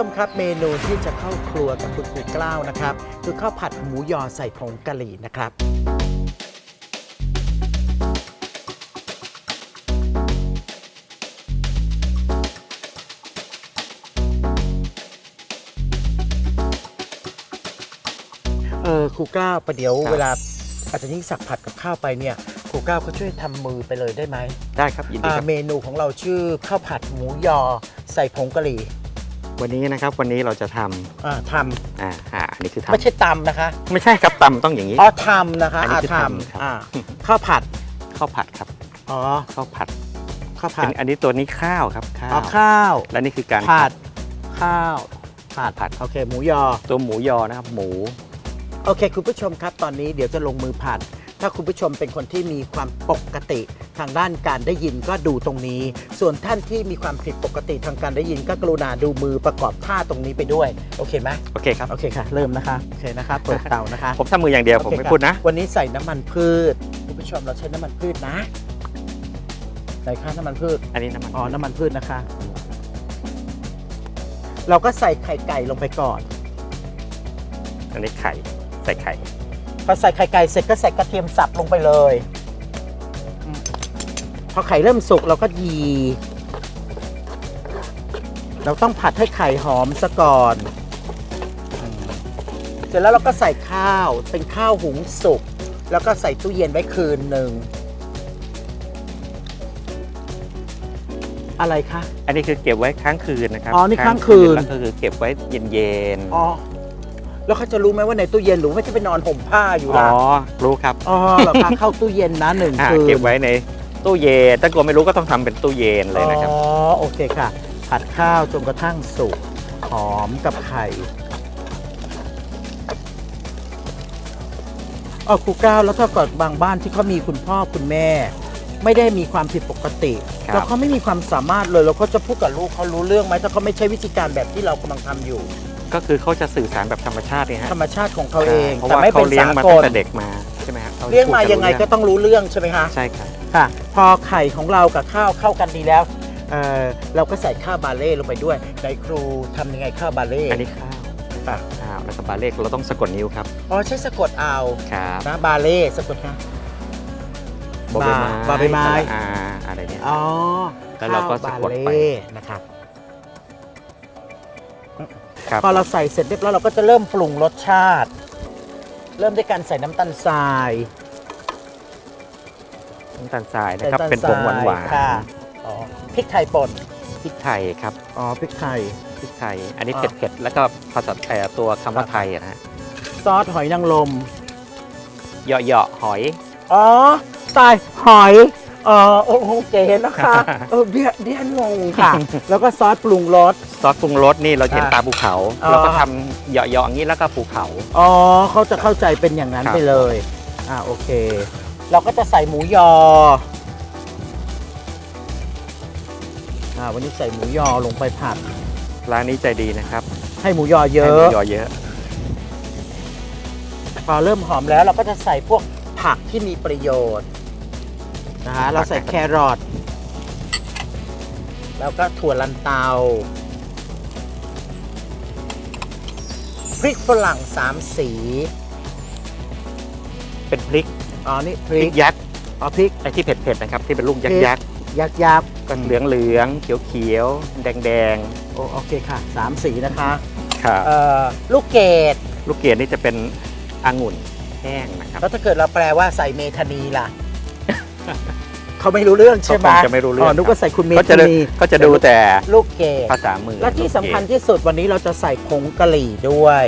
ชมครับเมนูที่จะเข้าครัวกับคุณครูกล้าวนะครับ คือข้าวผัดหมูยอใส่ผงกะหรี่นะครับ เออครูกล้าวประเดี๋ยวครับ เวลาอาจารย์ยิ่งศักดิ์ผัดกับข้าวไปเนี่ยครูกล้าวก็ช่วยทำมือไปเลยได้ไหมได้ครับยินดีอ่าครับ เมนูของเราชื่อข้าวผัดหมูยอใส่ผงกะหรี่ วันนี้นะครับวันนี้เราจะทอ่าทำอ่าอ่าอันนี้คือำทำไม่ใช่ตำนะคะไม่ใช่ครับตำต้องอย่างนี้ อ๋อทำนะคะอันนี้อ่าคือททำครับำอ่าข้าวผัดข้าวผัดครับอ๋อข้าวผัดข้าวผัเป็ดนอันนี้ตัวนี้ข้าวครับข้าอ๋อวข้าวและนี่คือการผัดข้าวผัดผัดโอเค หมูยอ ตัวหมูยอนะครับหมู โอเค คุณผู้ชมครับตอนนี้เดี๋ยวจะลงมือผัด ถ้าคุณผู้ชมเป็นคนที่มีความปกติ ทางด้านการได้ยินก็ดูตรงนี้ ส่วนท่านที่มีความผิดปกติทางการได้ยินก็กรุณาดูมือประกอบท่าตรงนี้ไปด้วย โอเคไหมโอเคครับ โอเคค่ะ เริ่มนะคะโอเคนะคะเปิดเตานะคะผมทำมืออย่างเดียวผมโอเคไม่ค่ะพูดนะ วันนี้ใส่น้ำมันพืชคุณผู้ชมเราใช้น้ำมันพืชนะไหนคะน้ำมันพืช อันนี้น้ำมันอ๋อ น้ำมันพืชนะคะ เราก็ใส่ไข่ไก่ลงไปก่อน อันนี้ไข่ ใส่ไข่ พอใส่ไข่ไก่เสร็จก็ใส่กระเทียมสับลงไปเลยอืมพ อไข่เริ่มสุกเราก็ยี เราต้องผัดให้ไข่หอมซะก่อนอืมเสร็จแล้วเราก็ใส่ข้าวเป็นข้าวหุงสุก แล้วก็ใส่ตู้เย็นไว้คืนหนึ่ง อะไรคะ อันนี้คือเก็บไว้ค้างคืนนะครับอ๋อนี่ค้างคืน แล้วก็คือเก็บไว้เย็นๆ อ๋อ แล้วเขาจะรู้ไหมว่าในตู้เย็นหรือไม่จะไปนอนห่มผ้าอยู่อ๋ล่ะอรู้ครับ อ๋อเหรอคะเข้าตู้เย็นนะหนึ่งอ่าคืน เก็บไว้ใน ตู้เย็นถ้ากลัวไม่รู้ก็ต้องทำเป็นตู้เย็นเลยนะครับ อ๋อโอเคค่ะ ผัดข้าวจนกระทั่งสุกหอมกับไข่อ๋อครูก้าวแล้วถ้าเกิดบางบ้านที่เขามีคุณพ่อคุณแม่ ไม่ได้มีความผิดปกติ ครับ แล้วเขาไม่มีความสามารถเลยแล้วเขาจะพูดกับลูกเขารู้เรื่องไหมถ้าเขาไม่ใช่วิธีการแบบที่เรากำลังทำอยู่ ก็คือเขาจะสื่อสารแบบธรรมชาติเนี่ยฮะธรรมชาติของเขาเองเพราะแต่ว่าไม่เขาเป็นเลี้ยงสามากตั้งลแต่เด็กมาใช่ไหมฮะขเลี้ยงมาพูดนยังไงรู้ก็เรื่ต้องรู้เรื่องใช่ไหมคะ ใช่ครับ ค่ะ พอไข่ของเรากับข้าวเข้ากันดีแล้วเอ่อเราก็ใส่ข้าวบาเล่ลงไปด้วยในครูทำยังไงข้าวบาเล่อันนี้ข้าวค่ะข้าวแล้วก็บาเลขเราต้องสะกดนิ้วครับอ๋อใช้สะกดเอาครับนะบาเล่สะกดนะบอใบไม้บาใบไม้สระอาอะไรเนี่ยอ๋อแล้วเราก็ข้วสะบากดไปเล่นะครับครับพอเราใส่เสร็จเรียบร้อยเราก็จะเริ่มปรุงรสชาติ เริ่มด้วยการใส่น้ำตาลทราย น้ำตาลทรายนะครับใส่ำตลเป็นผงหวานหวานค่ะอ๋อพริกไทยป่นพริกไทยครับอ๋อพริกไทยพริกไทย อันนี้อ่าเผ็ดๆแล้วก็ภาษาเอ่อตัวคำว่าไทยอะนะฮะซอสหอยนางรมเหยาะๆหอย อ๋อตายหอยเออโอ้โหเก๋นะคะเออเดียเดียนงงค่ะ แล้วก็ซอสปรุงรสซอสปรุงรสนี่เราเห็นอ่าตาภูเขาอ๋อเราก็ทำเหยาะๆอย่างนี้แล้วก็ภูเขา อ๋อเขาจะเข้าใจเป็นอย่างนั้นครับไปเลย อ่าโอเค เราก็จะใส่หมูยออ่าวันนี้ใส่หมูยอลงไปผัด ร้านนี้ใจดีนะครับให้หมูยอเยให้อะหมูยอเยอะ พอเริ่มหอมแล้วเราก็จะใส่พวกผักที่มีประโยชน์นะฮะเราใส่แครอทแล้วก็ถั่วลันเตาพริกฝรั่งสามสี เป็นพริก อ๋อนี่พพริริกกยักษ์อ๋อพริกไอ้ที่เผ็ดๆนะครับที่เป็นลูกยักพริษ์กยักษ์ยักษ์ยักษ์ก็เหลืองเหลืองๆเขียวเขียวๆแดงแดงโอโอเคค่ะสามสีนะคะๆครับเอ่อลูกเกดลูกเกียดนี่จะเป็นองุ่นแห้งนะครับแล้วถ้าเกิดเราแปลว่าใส่เมธานีล่ะ เขาไม่รู้เรื่องใช่ไหมเขาคงจะไม่รู้เรื่องอ๋อนึกว่าใส่คุณเมเขาจะธาดูนีเขาจะดูแต่ลูกเกดภาษามือและที่สำคัญลูกเกที่สุดวันนี้เราจะใส่ผงกะหรี่ด้วย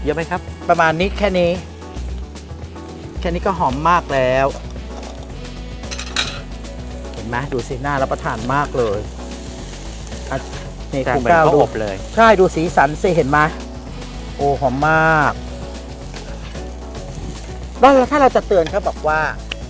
ดเยอะไหมครับ ประมาณนี้แค่นี้ แค่นี้ก็หอมมากแล้ว เห็นไหมดูสิหน้ารับประทานมากเลยอะนี่แต่คุณเหมือนก้าวเขาดูอบเลย ใช่ดูสีสันสิเห็นไหมโอ้หอมมากแล้วถ้าเราจะเตือนเขาบอกว่า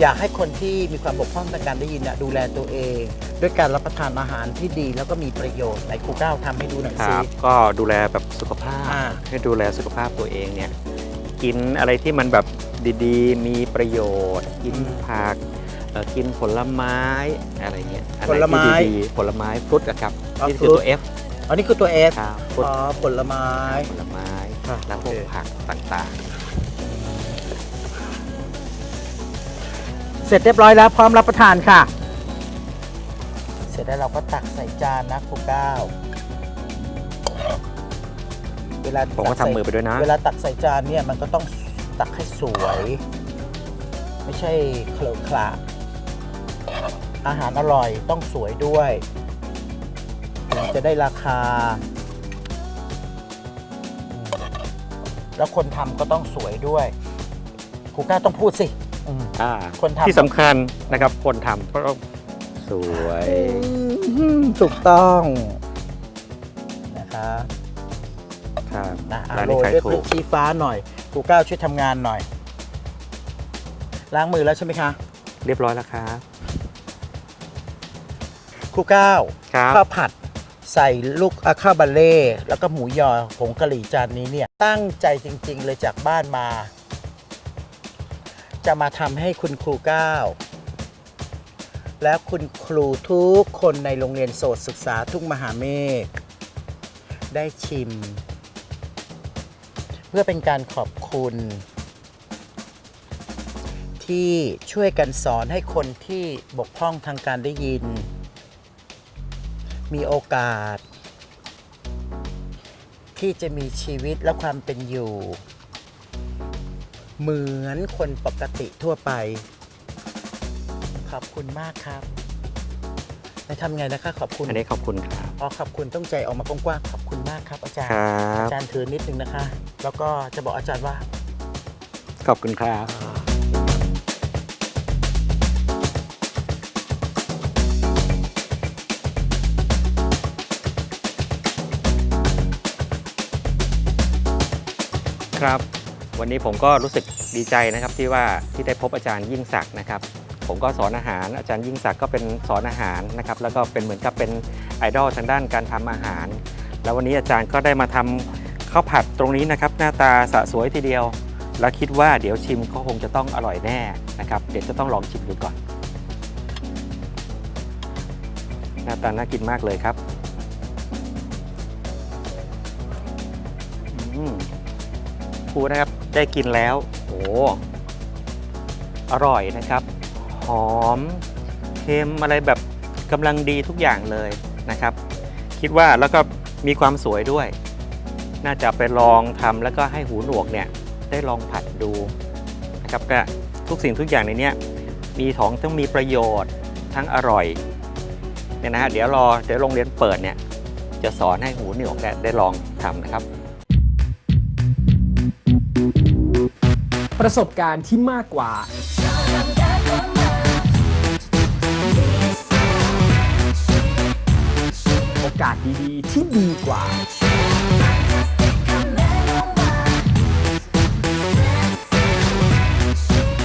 อยากให้คนที่มีความบกพร่องทางการได้ยินน่ะดูแลตัวเอง ด้วยการรับประทานอาหารที่ดีแล้วก็มีประโยชน์ไหนครูก้าวทำให้ดูหน่อยคสิ รับก็ดูแลแบบสุขภาพอ่า ให้ดูแลสุขภาพตัวเองเนี่ย กินอะไรที่มันแบบ ดีๆ มีประโยชน์ กินผักเอ่อกินผลไม้อะไรเงี้ยอันหนผลไม้ ที่ดีๆผลไม้ฟรุตอะครับอ๋อนี่คือ fruit ตัว F อันนี้คือตัว F ครับฟรุตอ๋อผลไม้ ผลไม้ครับแล้วพวกโอเค ผักต่างเสร็จเรียบร้อยแล้ว พร้อมรับประทานค่ะ เสร็จแล้วเราก็ตักใส่จานนะครูก้าวเวลาๆ ผมก็ตัทำใส่มือไปด้วยนะ เวลาตักใส่จานเนี่ยมันก็ต้อง ตักให้สวย ไม่ใช่เคลอะคละอาหารอร่อยต้องสวยด้วยถึงจะได้ราคาอืมแล้วคนทำก็ต้องสวยด้วยครูก้าวต้องพูดสิอืม อ่าคนทำ ที่สำคัญนะครับคนทำก็ต้องสวย อืมถูกต้องนะคะ ครับนะอะร้านโรนี้ยขายด้วยพถูริกกชี้ฟ้าหน่อย ครูก้าวช่วยทำงานหน่อย ล้างมือแล้วใช่ไหมคะเรียบร้อยแล้วครับครูก้าวครับข้าวผัดใส่ลูกอะข้าวบาเล่แล้วก็หมูยอผงกะหรี่จานนี้เนี่ย ตั้งใจจริง ๆ เลยจากบ้านมา จะมาทำให้คุณครูก้าวและคุณครูทุกคนในโรงเรียนโสตศึกษาทุ่งมหาเมฆได้ชิม เพื่อเป็นการขอบ คุณ ที่ช่วยกันสอนให้คนที่บกพร่องทางการได้ยิน มีโอกาส ที่จะมีชีวิตและความเป็นอยู่ เหมือนคนปกติทั่วไป ขอบคุณมากครับไปทำไงนะคะ ขอบคุณ อันนี้ขอบคุณครับ อ๋อขอบคุณต้องใจออกมากว้างๆขอบคุณมากครับอาจารย์ ครับ อาจารย์ถือนิดนึงนะคะ แล้วก็จะบอกอาจารย์ว่า ขอบคุณครับ ครับ วันนี้ผมก็รู้สึกดีใจนะครับที่ว่าที่ได้พบอาจารย์ยิ่งศักดิ์นะครับ ผมก็สอนอาหารอาจารย์ยิ่งศักดิ์ก็เป็นสอนอาหารนะครับ แล้วก็เป็นเหมือนกับเป็นไอดอลทางด้านการทำอาหาร แล้ววันนี้อาจารย์ก็ได้มาทำ ข้าวผัดตรงนี้นะครับหน้าตาสะสวยทีเดียว แล้วคิดว่าเดี๋ยวชิมเขาคงจะต้องอร่อยแน่นะครับเดี๋ยวจะต้องลองชิมดูก่อน หน้าตาน่ากินมากเลยครับอืมครูนะครับได้กินแล้วโอ้อร่อยนะครับ หอมเค็มอะไรแบบกำลังดีทุกอย่างเลยนะครับ คิดว่าแล้วก็มีความสวยด้วย น่าจะไปลองทำแล้วก็ให้หูหนวกเนี่ยได้ลองผัดดูนะครับก็ทุกสิ่งทุกอย่างในนี้มีของต้องมีประโยชน์ทั้งอร่อยเนี่ยนะฮะเดี๋ยวรอเดี๋ยวโรงเรียนเปิดเนี่ยจะสอนให้หูหนวกเนี่ยได้ลองทำนะครับ ประสบการณ์ที่มากกว่าโอกาสดีๆ ที่ดีกว่า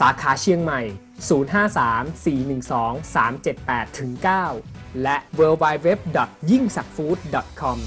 สาขาเชียงใหม่ 053-412-378-9 และ w w w y i n g s a c f o o d c o m